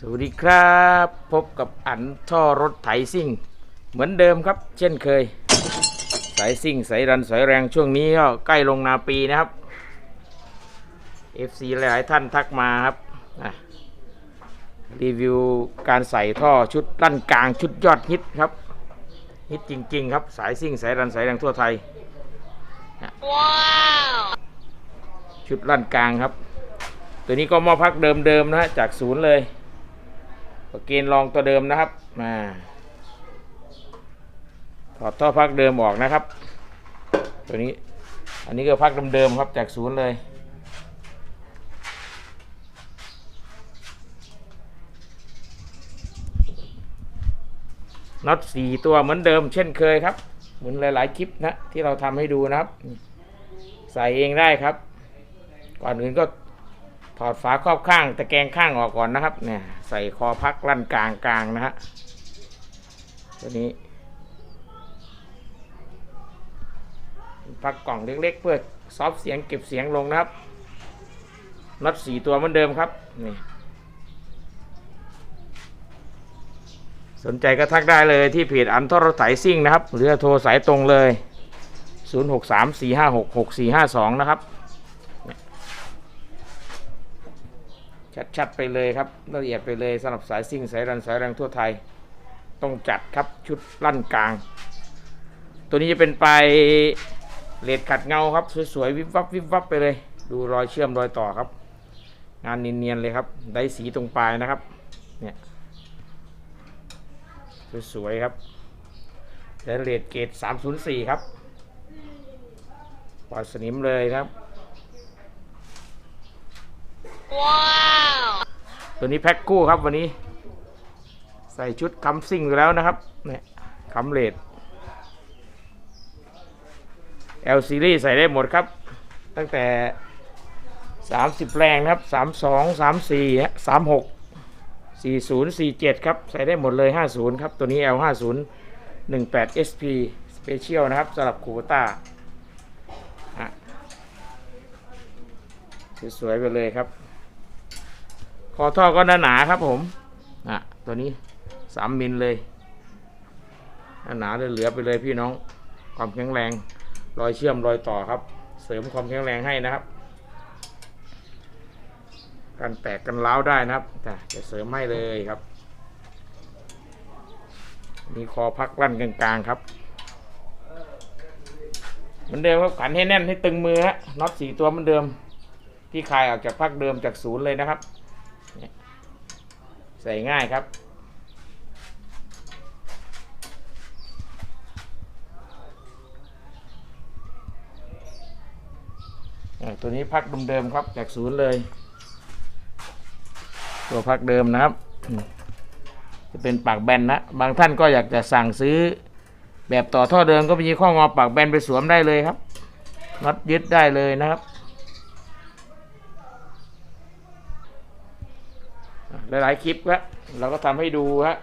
สวัสดีครับ พบกับอันท่อรถไถซิ่ง เหมือนเดิมครับ เช่นเคย สายซิ่งสายรันสายแรงช่วงนี้ก็ใกล้ลงนาปีนะครับ FC หลายๆท่านทักมาครับอะรีวิวการใส่ท่อชุดลั่นกลางชุดยอดฮิตครับฮิตจริง ๆ ครับสายซิ่งสายรันสายแรงทั่วไทยชุดลั่นกลางครับ ตัวนี้ก็มอพักเดิมๆนะฮะจากศูนย์เลย ก็เกณฑ์รองตัวเดิมนะครับมาถอดท่อพักเดิมออกนะครับ ตัวนี้อันนี้ก็พักเดิมๆครับจากศูนย์เลยน็อตสี่ตัวเหมือนเดิมเช่นเคยครับเหมือนหลายๆคลิปนะที่เราทำให้ดูนะครับ ใส่เองได้ครับ ก่อนอื่นก็ ถอดฝาครอบข้างตะแกรงข้างออกก่อนนะครับ เนี่ย ใส่คอพักลั่นกลางกลางนะฮะตัวนี้พักกล่องเล็กๆ เพื่อซอฟเสียงเก็บเสียงลงนะครับน็อตสี่ตัวเหมือนเดิมครับนี่สนใจก็ทักได้เลยที่เพจอันทรไถซิ่งนะครับ หรือโทรสายตรงเลย 0634566452 นะครับ ชัดๆไปเลยครับละเอียดไปเลยสำหรับสายซิ่งสายรันสายแรงทั่วไทย ต้องจัดครับชุดลั่นกลาง ตัวนี้จะเป็นไปเลดขัดเงาครับ สวยๆวิบวับวิบวับไปเลย ดูรอยเชื่อมรอยต่อครับ งานเนียนๆเลยครับ ได้สีตรงปลายนะครับเนี่ยสวยๆครับและเลดเกรด304 ครับปล่อยสนิมเลยครับ ตัวนี้แพ็คคู่ครับวันนี้ ใส่ชุดคัมซิ่งอยู่แล้วนะครับเนี่ยคัมเลด L series ใส่ได้หมดครับ ตั้งแต่ 30 แรงนะครับ 32 34ฮะ36 40 47 ครับ ใส่ได้หมดเลย 50 ครับ ตัวนี้ L 50 18 SP Special นะครับสำหรับคูปต้าสวยๆไปเลยครับ คอท่อก็หนาๆครับผมอะตัวนี้3มิลเลยหนาๆเหลือไปเลยพี่น้องความแข็งแรง รอยเชื่อมรอยต่อครับ เสริมความแข็งแรงให้นะครับการแตกกันร้าได้นะครับแต่จะเสริมให้เลยครับ มีคอพักลั่นกลางๆครับเหมือนเดิมครับขันให้แน่นให้ตึงมือฮะน็อตสี่ตัวเหมือนเดิม ที่คลายออกจากพักเดิมจากศูนย์เลยนะครับ ใส่ง่ายครับ ตัวนี้พักเดิมๆครับจากศูนย์เลย ตัวพักเดิมนะครับ จะเป็นปากแบนนะ บางท่านก็อยากจะสั่งซื้อแบบต่อท่อเดิมก็มีข้องอปากแบนไปสวมได้เลยครับน็อตยึดได้เลยนะครับอะ หลายๆคลิปครับเราก็ทำให้ดูฮะ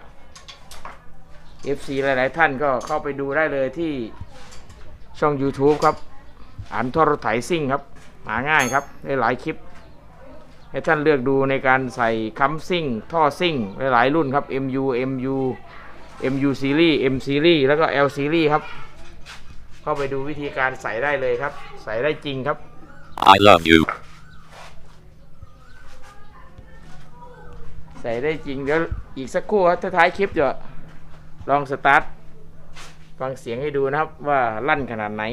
FC หลาย ๆ ท่านก็เข้าไปดูได้เลยที่ช่อง YouTube ครับอ่านทอรถไถซิ่งครับ หาง่ายครับได้หลายคลิป ให้ท่านเลือกดูในการใส่คัมซิ่ง ท่อซิ่งหลายๆรุ่นครับ MU MU MU Series M Series แล้วก็ L Series ครับ เข้าไปดูวิธีการใส่ได้เลยครับ ใส่ได้จริงครับ I love you. ใส่ได้จริงเดี๋ยวอีกสักครู่ครับท้ายคลิปเดี๋ยวลองสตาร์ทฟังเสียงให้ดูนะครับว่าลั่นขนาดไหน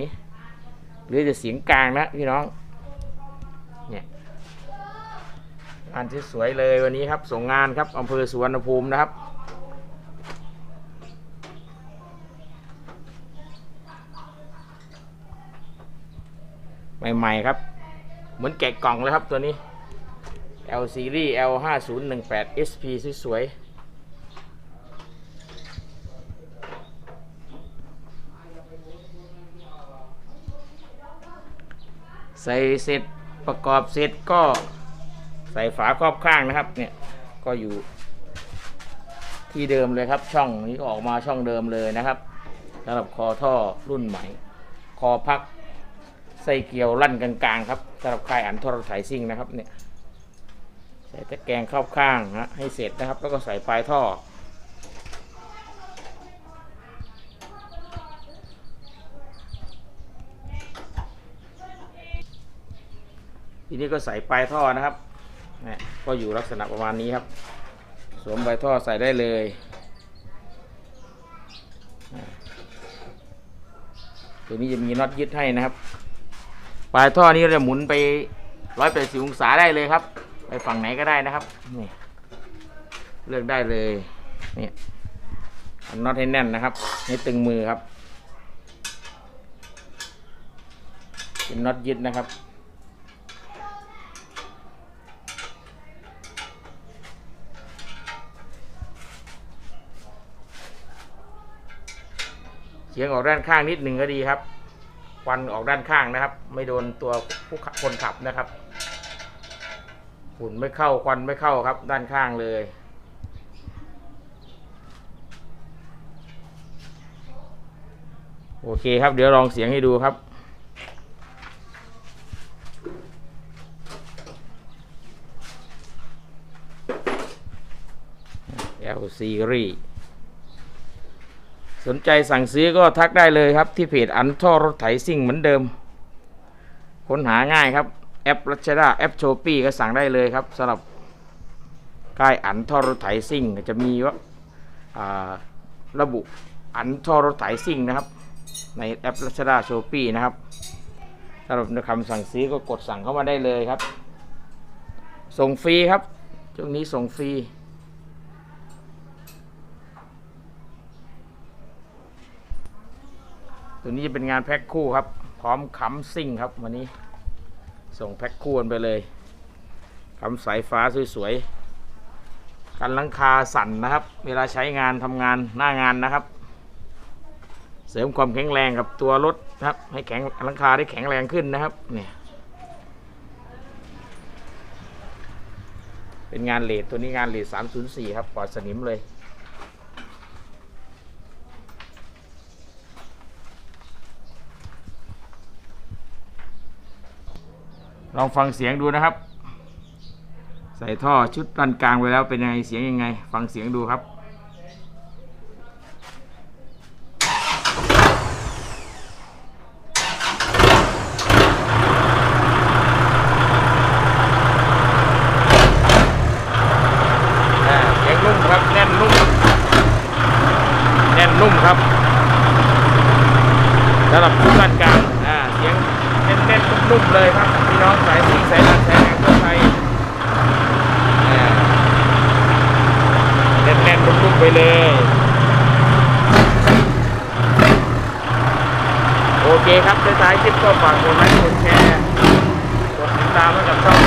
หรือจะเสียงกลางนะพี่น้องเนี่ยงานที่สวยเลยวันนี้ครับส่งงานครับอำเภอสุวรรณภูมินะครับใหม่ๆครับ เหมือนแกะกล่องเลยครับตัวนี้ L series L 5 0 1 8 SP สวยๆใส่เสร็จประกอบเสร็จก็ใส่ฝาครอบข้างนะครับเนี่ยก็อยู่ที่เดิมเลยครับช่องนี้ก็ออกมาช่องเดิมเลยนะครับสำหรับคอท่อรุ่นใหม่ คอพักใส่เกลียวลั่นกลางๆครับสำหรับค่ายอันทรไถซิ่งนะครับเนี่ย ใส่ตะแกรงเข้าข้างนะให้เสร็จนะครับ แล้วก็ใส่ปลายท่อ ทีนี้ก็ใส่ปลายท่อนะครับนี่ก็อยู่ลักษณะประมาณนี้ครับ สวมปลายท่อใส่ได้เลยตัวนี้จะมีน็อตยึดให้นะครับ ปลายท่อนี้เราจะหมุนไปร้อยแปดสิบองศาได้เลยครับ ไปฝั่งไหนก็ได้นะครับนี่เลือกได้เลยนี่อันน็อตให้แน่นนะครับให้ตึงมือครับเป็นน็อตยึดนะครับเฉียงออกด้านข้างนิดหนึ่งก็ดีครับควันออกด้านข้างนะครับ ไม่โดนตัวผู้คนขับนะครับ ฝุ่นไม่เข้าควันไม่เข้าครับ ด้านข้างเลย โอเคครับเดี๋ยวลองเสียงให้ดูครับ L series สนใจสั่งซื้อก็ทักได้เลยครับที่เพจอันท่อรถไถซิ่งเหมือนเดิม ค้นหาง่ายครับ แอปรัชดาแอปโชปี้ก็สั่งได้เลยครับสำหรับค่ายอันท่อรถไถซิ่งจะมีว่าอ่าระบุอันท่อรถไถซิ่งนะครับ ในแอปรัชดาโชปี้นะครับสำหรับคำสั่งซื้อก็กดสั่งเข้ามาได้เลยครับ ส่งฟรีครับช่วงนี้ส่งฟรีตัวนี้จะเป็นงานแพ็คคู่ครับ พร้อมขำซิ่งครับวันนี้ ส่งแพ็คคู่ไปเลยขำสายฟ้าสวยๆ กันหลังคาสั่นนะครับ เวลาใช้งานทำงานหน้างานนะครับ เสริมความแข็งแรงกับตัวรถนะครับ ให้แข็งหลังคาได้แข็งแรงขึ้นนะครับเนี่ยเป็นงานเลดตัวนี้งานเลด304 ครับปลอดสนิมเลย ลองฟังเสียงดูนะครับ ใส่ท่อชุดตันกลางไปแล้วเป็นยังไงเสียงยังไง ฟังเสียงดูครับเสียงนุ่มครับแน่นนุ่มแน่นนุ่มครับสำหรับชุดตันกลางเสียงเน้นๆนุ่มๆเลยครับ น้องสายซิ่งสายดันสายแรงทั่อไทยแน่นๆลุกๆไปเลย โอเคครับท้ายๆคลิปก็ฝากกดไลค์กดแชร์กดติดตามให้กับช่อง